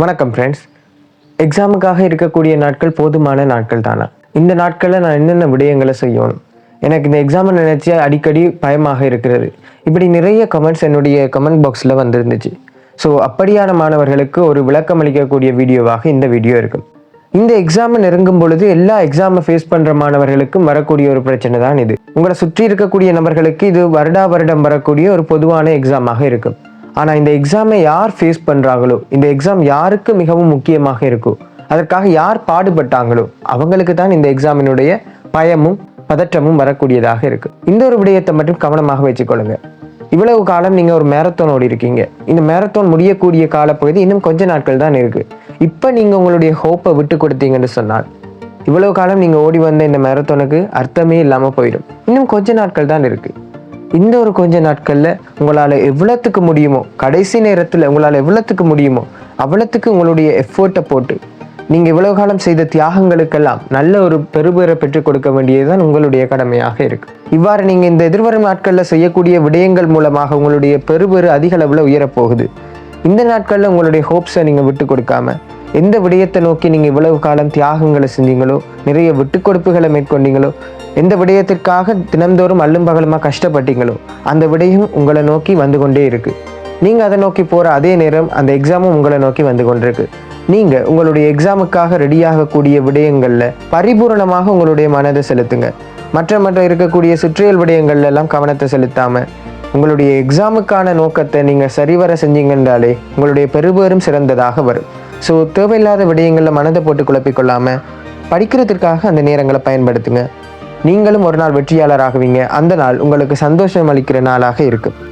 வணக்கம் ஃப்ரெண்ட்ஸ் எக்ஸாமுக்காக இருக்கக்கூடிய நாட்கள் போதுமான நாட்கள் தானா? இந்த நாட்களில் நான் என்னென்ன விடயங்களை செய்யணும்? எனக்கு இந்த எக்ஸாமை நினைச்சு அடிக்கடி பயமாக இருக்கிறது. இப்படி நிறைய கமெண்ட்ஸ் என்னுடைய கமெண்ட் பாக்ஸில் வந்திருந்துச்சு. ஸோ அப்படியான மாணவர்களுக்கு ஒரு விளக்கம் அளிக்கக்கூடிய வீடியோவாக இந்த வீடியோ இருக்கும். இந்த எக்ஸாமை நெருங்கும் பொழுது எல்லா எக்ஸாமை ஃபேஸ் பண்ணுற மாணவர்களுக்கும் வரக்கூடிய ஒரு பிரச்சனை தான் இது. உங்களை சுற்றி இருக்கக்கூடிய நபர்களுக்கு இது வருடா வருடம் வரக்கூடிய ஒரு பொதுவான எக்ஸாமாக இருக்கும். ஆனால் இந்த எக்ஸாமை யார் ஃபேஸ் பண்ணுறாங்களோ இந்த எக்ஸாம் யாருக்கு மிகவும் முக்கியமாக இருக்கோ அதற்காக யார் பாடுபட்டாங்களோ அவங்களுக்கு தான் இந்த எக்ஸாமினுடைய பயமும் பதற்றமும் வரக்கூடியதாக இருக்கு. இந்த ஒரு விடயத்தை மட்டும் கவனமாக வச்சுக்கொள்ளுங்க. இவ்வளவு காலம் நீங்க ஒரு மேரத்தான் ஓடி இருக்கீங்க. இந்த மேரத்தான் முடியக்கூடிய காலப்பகுதி இன்னும் கொஞ்ச நாட்கள் தான் இருக்கு. இப்போ நீங்க உங்களுடைய ஹோப்பை விட்டு கொடுத்தீங்கன்னு சொன்னால் இவ்வளவு காலம் நீங்க ஓடி வந்த இந்த மேரத்தோனுக்கு அர்த்தமே இல்லாம போயிடும். இன்னும் கொஞ்ச நாட்கள் தான் இருக்கு. இந்த ஒரு கொஞ்ச நாட்களில் உங்களால் எவ்வளோத்துக்கு முடியுமோ கடைசி நேரத்தில் உங்களால் எவ்வளோத்துக்கு முடியுமோ அவ்வளோத்துக்கு உங்களுடைய எஃபோர்ட்டை போட்டு நீங்கள் இவ்வளோ காலம் செய்த தியாகங்களுக்கெல்லாம் நல்ல ஒரு பெருபேரை பெற்றுக் கொடுக்க வேண்டியதுதான் உங்களுடைய கடமையாக இருக்கு. இவ்வாறு நீங்கள் இந்த எதிர்வரும் நாட்களில் செய்யக்கூடிய விடயங்கள் மூலமாக உங்களுடைய பெருபேறு அதிக அளவில் உயரப் போகுது இந்த நாட்களில் உங்களுடைய ஹோப்ஸை நீங்கள் விட்டு கொடுக்காம எந்த விடயத்தை நோக்கி நீங்கள் இவ்வளவு காலம் தியாகங்களை செஞ்சீங்களோ நிறைய விட்டு கொடுப்புகளை மேற்கொண்டீங்களோ எந்த விடயத்திற்காக தினந்தோறும் அல்லும் பகலுமாக கஷ்டப்பட்டீங்களோ அந்த விடயம் உங்களை நோக்கி வந்து கொண்டே இருக்கு. நீங்கள் அதை நோக்கி போகிற அதே நேரம் அந்த எக்ஸாமும் உங்களை நோக்கி வந்து கொண்டிருக்கு. நீங்கள் உங்களுடைய எக்ஸாமுக்காக ரெடியாகக்கூடிய விடயங்களில் பரிபூரணமாக உங்களுடைய மனதை செலுத்துங்க. மற்ற மற்ற இருக்கக்கூடிய சுற்றியல் விடயங்கள்லாம் கவனத்தை செலுத்தாமல் உங்களுடைய எக்ஸாமுக்கான நோக்கத்தை நீங்கள் சரிவர செஞ்சீங்கன்றாலே உங்களுடைய பெருபேறும் சிறந்ததாக வரும். ஸோ தேவையில்லாத விடயங்களில் மனதை போட்டு குழப்பிக்கொள்ளாமல் படிக்கிறதுக்காக அந்த நேரங்களை பயன்படுத்துங்க. நீங்களும் ஒரு நாள் வெற்றியாளர் ஆகுவீங்க அந்த நாள் உங்களுக்கு சந்தோஷம் அளிக்கிற நாளாக இருக்குது